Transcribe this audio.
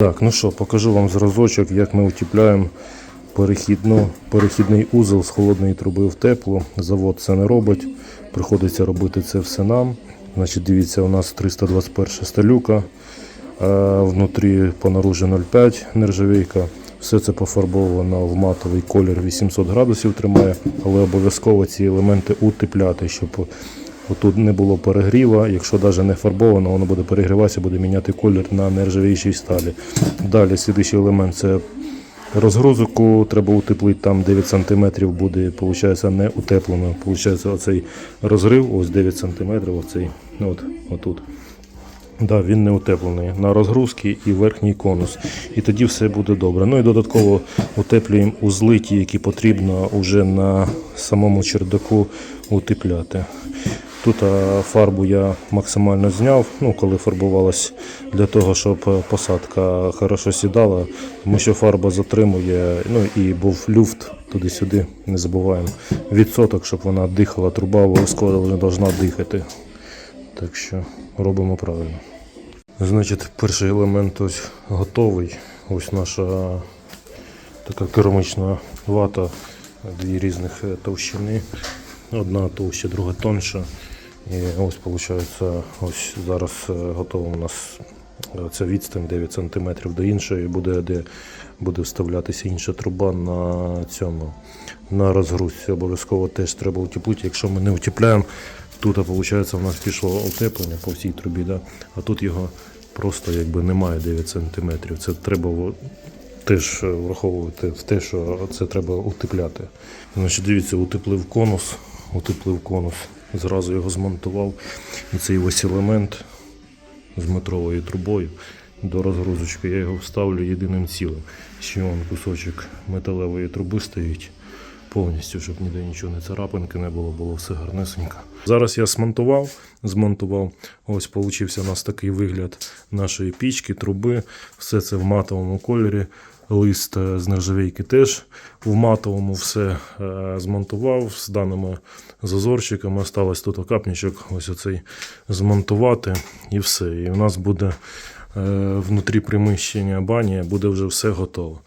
Так, ну що, покажу вам зразочок, як ми утіпляємо перехідну, перехідний узел з холодної труби в теплу. Завод це не робить. Приходиться робити це все нам. Значить, дивіться, у нас 321 сталюка, а внутрі по наружі 0,5 нержавійка. Все це пофарбовано в матовий колір 800 градусів тримає, але обов'язково ці елементи утепляти, щоб Отут не було перегріва, якщо навіть не фарбовано, воно буде перегріватися, буде міняти колір на нержавіючій сталі. Далі слідуючий елемент це розгрузку, треба утеплити, там 9 см буде, виходить, не утеплено. Получається, оцей розрив, ось 9 см, оцей, от, отут. Да, він не утеплений на розгрузки і верхній конус. І тоді все буде добре. Ну і додатково утеплюємо узли, ті, які потрібно вже на самому чердаку утепляти. Тут фарбу я максимально зняв, ну, коли фарбувалась для того, щоб е, посадка хорошо сідала, тому що фарба затримує, ну і був люфт туди-сюди, не забуваємо. Відсоток, щоб вона дихала, труба обов'язково не повинна дихати. Так що робимо правильно. Значить, перший елемент ось готовий. Ось наша така керамічна вата, дві різних е, товщини. Одна товща, друга тонша. І ось виходить, ось зараз е, готова у нас е, ця відстань 9 см до іншої, буде, де буде вставлятися інша труба на цьому на розгрузці. Обов'язково теж треба утеплити. Якщо ми не утепляємо, тут виходить, у нас пішло утеплення по всій трубі, да? а тут його просто якби немає 9 см. Це треба теж е, враховувати в те, що це треба утепляти. Значить, дивіться, утеплив конус, утеплив конус, зразу його змонтував. І цей ось елемент з метровою трубою до розгрузочки. Я його вставлю єдиним цілим. Ще вон кусочок металевої труби стоїть повністю, щоб ніде нічого не царапинки не було, було все гарнесенько. Зараз я смонтував, змонтував. Ось получився у нас такий вигляд нашої пічки, труби. Все це в матовому кольорі. Лист е, з нержавійки теж в матовому все е, змонтував з даними зазорчиками. Осталось тут окапничок, ось оцей змонтувати і все. І у нас буде е, внутрі приміщення бані буде вже все готово.